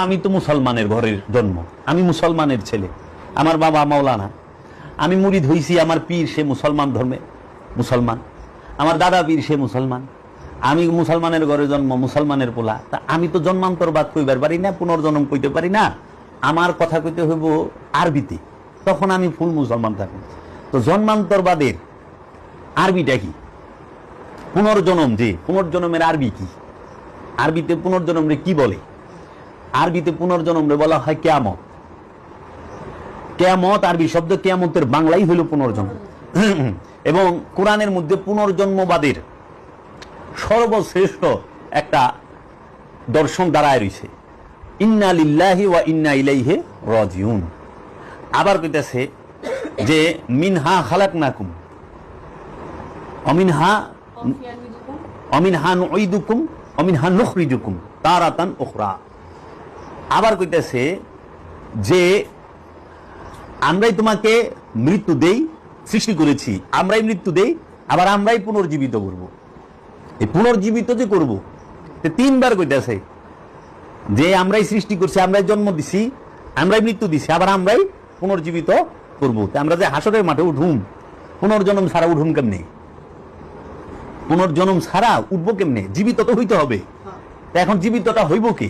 আমি তো মুসলমানের ঘরের জন্ম। আমি মুসলমানের ছেলে। আমার বাবা মাওলানা। আমি মুড়ি হইছি, আমার পীর সে মুসলমান ধর্মে। মুসলমান। আমার দাদা পীর সে মুসলমান। আমি মুসলমানের ঘরে জন্ম, মুসলমানের পোলা। তা আমি তো জন্মান্তরবাদ কইবার পারি না, পুনর্জন্ম কইতে পারি না। আমার কথা কইতে হইব আরবিতে। তখন আমি ফুল মুসলমান থাকি। তো জন্মান্তরবাদের আরবিটা কি? পুনর্জন্ম যে, পুনর্জন্মের আরবি কি? আরবিতে পুনর্জন্ম রে কি বলে? আরবিতে পুনর্জন্ম বলা হয় কেয়ামত। কেয়ামত আরবি শব্দ কেয়ামতের বাংলাই হইল পুনর্জন্ম। এবং কোরআনের মধ্যে পুনর্জন্মবাদের সর্বশ্রেষ্ঠ একটা দর্শন দাঁড়ায় রয়েছে ইন্না লিল্লাহি ওয়া ইন্না ইলাইহে রাজিউন। আবার কইতেছে যে মিনহা খালাকনাকুম। অমিনহা অমিনহা নুঈদুকুম অমিনহা নুখরিজুকুম তারাতান উখরা। আবার কইতেছে যে, আমরাই তোমাকে মৃত্যু দেই, সৃষ্টি করেছি, আমরাই মৃত্যু দেই, আবার আমরাই পুনর্জীবিত করব। এই পুনর্জীবিত যে করব তিনবার কইতেছে যে, আমরাই সৃষ্টি করছি, আমরাই জন্ম দিছি, আমরাই মৃত্যু দিছি, আবার আমরাই পুনর্জীবিত করব। আমরা যে হাসরের মাঠে উঠুম, পুনর্জন্ম ছাড়া উঠুম কেমনে? পুনর্জন্ম ছাড়া উঠবো কেমনে? জীবিত তো হইতে হবে। এখন জীবিতটা হইব কে?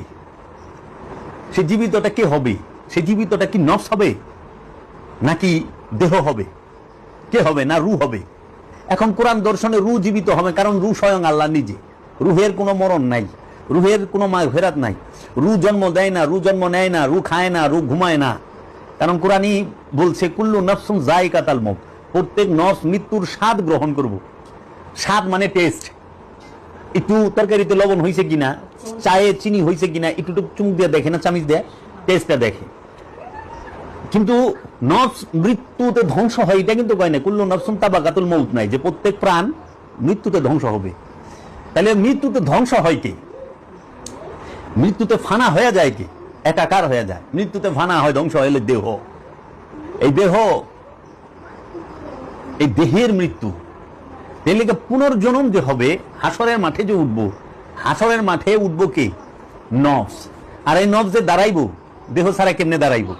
সে জীবিতটা কে হবে? সে জীবিতটা কি নফস হবে? নাকি দেহ হবে? কে হবে? না রু হবে? এখন কোরআন দর্শনে রু জীবিত হবে কারণ রু স্বয়ং আল্লাহ নিজে। রুহের কোনো মরণ নাই। রুহের কোনো মা ফেরাত নাই। রু জন্ম দেয় না রু জন্ম নেয় না রু খায় না রু ঘুমায় না। কারণ কোরআনই বলছে, কুল্লু নফসুম জাই কাতাল মুখ প্রত্যেক নফস মৃত্যুর স্বাদ গ্রহণ করব। স্বাদ মানে টেস্ট একটু তরকারিতে লবণ হয়েছে কিনা? চায়ে চিনি হয়েছে কিনা একটু একটু চুমুক দিয়ে দেখে না, চামিচ দিয়ে টেস্টটা দেখে। কিন্তু নফস মৃত্যুতে ধ্বংস হয়, এটা কিন্তু কয় না, কুল্লু নফসুন তাবাকাতুল মৌত নাই, যে প্রত্যেক প্রাণ মৃত্যুতে ধ্বংস হবে। তাহলে মৃত্যুতে ধ্বংস হয় কি? মৃত্যুতে ফানা হয়ে যায় কি? একাকার হয়ে যায়। মৃত্যুতে ফানা হয়, ধ্বংস হইলে দেহ। এই দেহ, এই দেহের মৃত্যু। তাহলে পুনর্জন্ম যে হবে, হাসরের মাঠে যে উঠবো হাসরের মাঠে উঠবো কে? নফস। আর এই নফস যে দাঁড়াইবো, দেহ ছাড়া কেমনে দাঁড়াইবো?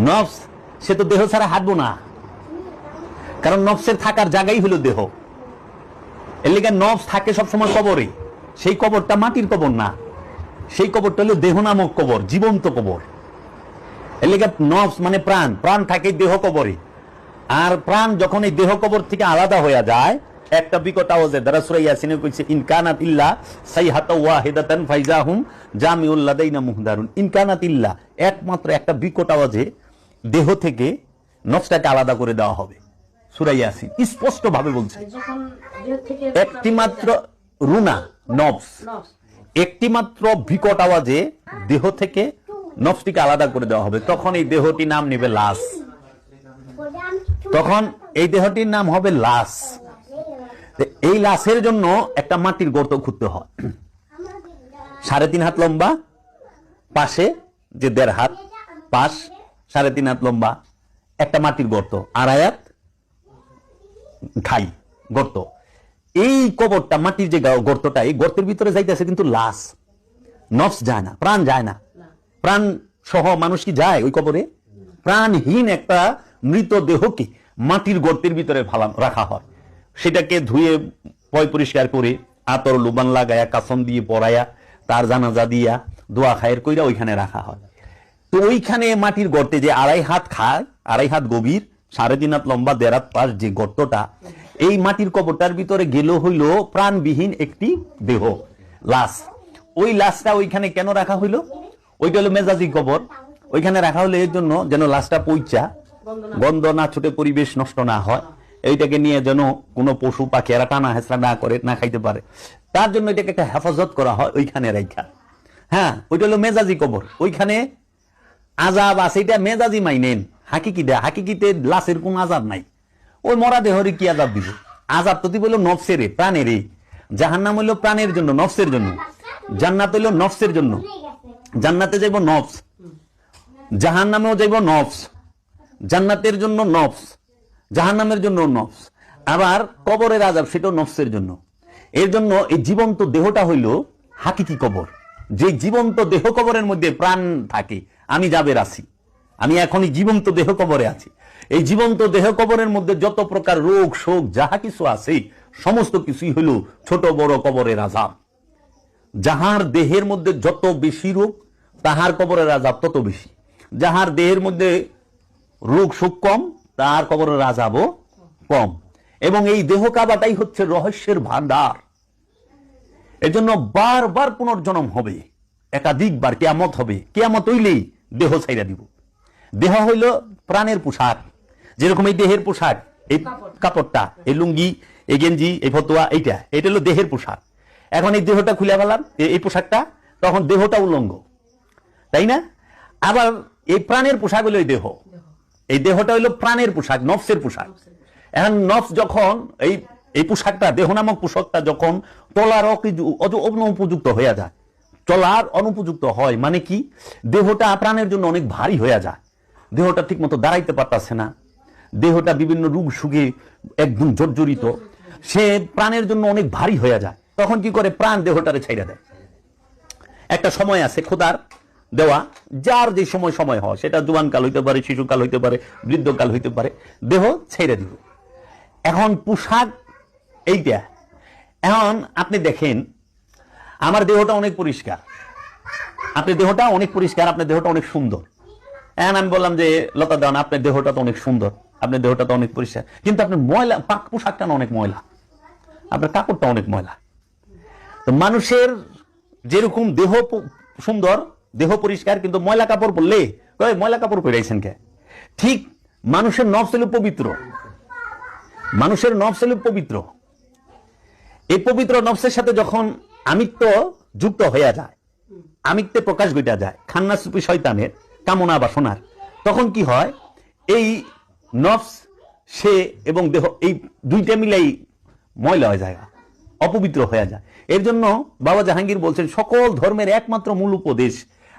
নফস, সে তো দেহ ছাড়া হাঁটবো না। কারণ নফসের থাকার জায়গাই হলো দেহ। এর নফস থাকে সবসময় কবরে। সেই কবরটা মাটির কবর না। সেই কবরটা হলো দেহ নামক কবর, জীবন্ত কবর। এর নফস মানে প্রাণ। প্রাণ থাকে দেহ কবরে। আর প্রাণ যখন এই দেহ কবর থেকে আলাদা হয়ে যায় একটা বিকট আওয়াজে দ্বারা সুরাই ইয়াসিনে কইছে ইনকানাত ইল্লা সাইহাতা ওয়াহিদাতান ফাইজাহুম জামিউল লাদাইনা মুহদারুন। ইনকানাত ইল্লা একমাত্র একটা বিকট আওয়াজে দেহ থেকে নফসটাকে আলাদা করে দেওয়া হবে সুরাই ইয়াসিন। স্পষ্ট ভাবে বলছে যখন দেহ থেকে একটি মাত্র রুনা নফস। একটি মাত্র বিকট আওয়াজে দেহ থেকে নফসটিকে আলাদা করে দেওয়া হবে তখন এই দেহটি নাম নেবে লাশ। তখন এই দেহটির নাম হবে লাশ। এই লাশের জন্য একটা মাটির গর্ত খুঁড়তে হয়। সাড়ে তিন হাত লম্বা, পাশে যে দেড় হাত, পাশ সাড়ে তিন হাত লম্বা, একটা মাটির গর্ত, আড়াই হাত খাই গর্ত। এই কবরটা, মাটির যে গর্তটা, এই গর্তের ভিতরে যাইতেছে কিন্তু লাশ। নফস যায় না, প্রাণ যায় না। প্রাণ সহ মানুষ কি যায় ওই কবরে? প্রাণহীন একটা মৃত দেহকে মাটির গর্তের ভিতরে ফালা রাখা হয়। সেটাকে ধুয়ে পয় পরিষ্কার করে আতর লুবান লাগায়া কাসন দিয়ে পরায়া, তার জানাজা দিয়া, দোয়া খায়ের কইরা ওইখানে রাখা হয়। তো ওইখানে মাটির গর্তে যে আড়াই হাত খায়, আড়াই হাত গভীর, সাড়ে তিন হাত লম্বা, দেড় হাত পাশ যে গর্তটা, এই মাটির কবরটার ভিতরে গেল হইল প্রাণবিহীন একটি দেহ, লাশ। ওই লাশটা ওইখানে কেন রাখা হইল? ওইটা হলো মেজাজি কবর। ওইখানে রাখা হলো এর জন্য যেন লাশটা পইচা, গন্ধ না ছুটে, পরিবেশ নষ্ট না হয়। এইটাকে নিয়ে যেন কোনো পশু পাখি এরা টানা হেঁচড়া না করে, না খাইতে পারে। তার জন্য এটাকে একটা হেফাজত করা হয় ওইখানে রাইখা। হ্যাঁ ওইটা হলো মেজাজি কবর। ওইখানে আজাব আছে, এটা মেজাজি মাইনেন। হাকিকি দেয়, হাকিকিতে লাশের কোন আজাব নাই। ওই মরা দেহরে কি আজাব দিব? আজাব তো দিব হলো নফসের প্রাণের জাহান নাম হইল প্রাণের জন্য, নফসের জন্য। জান্নাত হইল নফসের জন্য। জান্নাতে যাইব নফস। জাহান নামেও যাইব নফস। জান্নাতের জন্য নফস। জাহান নামের জন্য নফস। আবার কবরের আজাব সেটাও নফসের জন্য। এর জন্য এই জীবন্ত দেহটা হইল হাকিকি কবর। যে জীবন্ত দেহ কবরের মধ্যে প্রাণ থাকে, আমি যাবের আছি। আমি এখনই জীবন্ত দেহ কবরে আছি। এই জীবন্ত দেহ কবরের মধ্যে যত প্রকার রোগ, শোক, যাহা কিছু আছে, সমস্ত কিছুই হইল ছোট বড় কবরের আজাব যাহার দেহের মধ্যে যত বেশি রোগ, তাহার কবরের আজাব তত বেশি। যাহার দেহের মধ্যে রোগ, শোক কম তার কবরের আজাবও কম। এবং এই দেহ কাবাটাই হচ্ছে রহস্যের ভান্ডার এজন্য বারবার পুনর্জন্ম হবে। একাধিকবার কেয়ামত হবে। কেয়ামত হইলেই দেহ ছাইরা দিব। দেহ হইল প্রাণের পোশাক। যেরকম এই দেহের পোশাক, এই কাপড়টা, এই লুঙ্গি, এই গেঞ্জি, এই ফতোয়া, এইটা, এটা হলো দেহের পোশাক। এখন এই দেহটা খুলে ফেলাম এই পোশাকটা, তখন দেহটা উলঙ্গ। তাই না? আবার এই প্রাণের পোশাক হলো এই দেহ। এই দেহটা হইল প্রাণের পোশাক, নফসের পোশাক। এখন নফস যখন এই এই পোশাকটা দেহ নামক পোশাকটা যখন অজ- অনুপযুক্ত হয়ে যায় চলার অনুপযুক্ত হয় মানে কি? দেহটা প্রাণের জন্য অনেক ভারী হয়ে যায়। দেহটা ঠিক মতো দাঁড়াইতে পারতাছে না। দেহটা বিভিন্ন রোগ সুগে একদম জর্জরিত। সে প্রাণের জন্য অনেক ভারী হয়ে যায়। তখন কি করে? প্রাণ দেহটারে ছাইড়া দেয়। একটা সময় আছে, খোদার দেওয়া, যার যে সময় সময় হয়, সেটা জুয়ানকাল হইতে পারে, শিশুকাল হইতে পারে, বৃদ্ধকাল হইতে পারে, দেহ ছেড়ে দিব। এখন পোশাক এইটা। এখন আপনি দেখেন, আমার দেহটা অনেক পরিষ্কার। আপনি দেহটা অনেক পরিষ্কার, আপনার দেহটা অনেক সুন্দর। এখন আমি বললাম যে, লতা দেওয়ান আপনার দেহটা তো অনেক সুন্দর, আপনার দেহটা তো অনেক পরিষ্কার। কিন্তু আপনার ময়লা, পাক পোশাকটা অনেক ময়লা। আপনার কাপড়টা অনেক ময়লা। তো মানুষের যেরকম দেহ সুন্দর দেহ পরিষ্কার, কিন্তু ময়লা কাপড় পরলে? ময়লা কাপড় পরাইছেন কে? ঠিক, মানুষের নফস হলো পবিত্র। মানুষের নফস হলো পবিত্র। এই পবিত্র নফসের সাথে যখন আমিত্ব যুক্ত হইয়া যায়, আমিত্বে প্রকাশ ঘটা যায় খান্না সুপি শয়তানের কামনা বাসনার, তখন কি হয়? এই নফস, সে এবং দেহ, এই দুইটা মিলাই ময়লা হয়ে যায়, অপবিত্র হয়ে যায়। এর জন্য বাবা জাহাঙ্গীর বলছেন, সকল ধর্মের একমাত্র মূল উপদেশ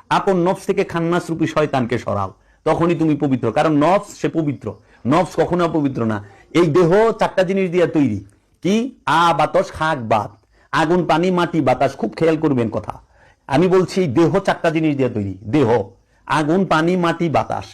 আপন নফস থেকে খান্নাস রূপী শয়তানকে সরাও। তখনই তুমি পবিত্র। কারণ নফস, সে পবিত্র। নফস কখনো অপবিত্র না। এই দেহ চারটা জিনিস দিয়ে তৈরি। কি? আ, বাতস, খাক, বাত। আগুন, পানি, মাটি, বাতাস। খুব খেয়াল করবেন কথা। আমি বলছি, দেহ চারটা জিনিস দিয়ে তৈরি। দেহ, আগুন, পানি, মাটি, বাতাস।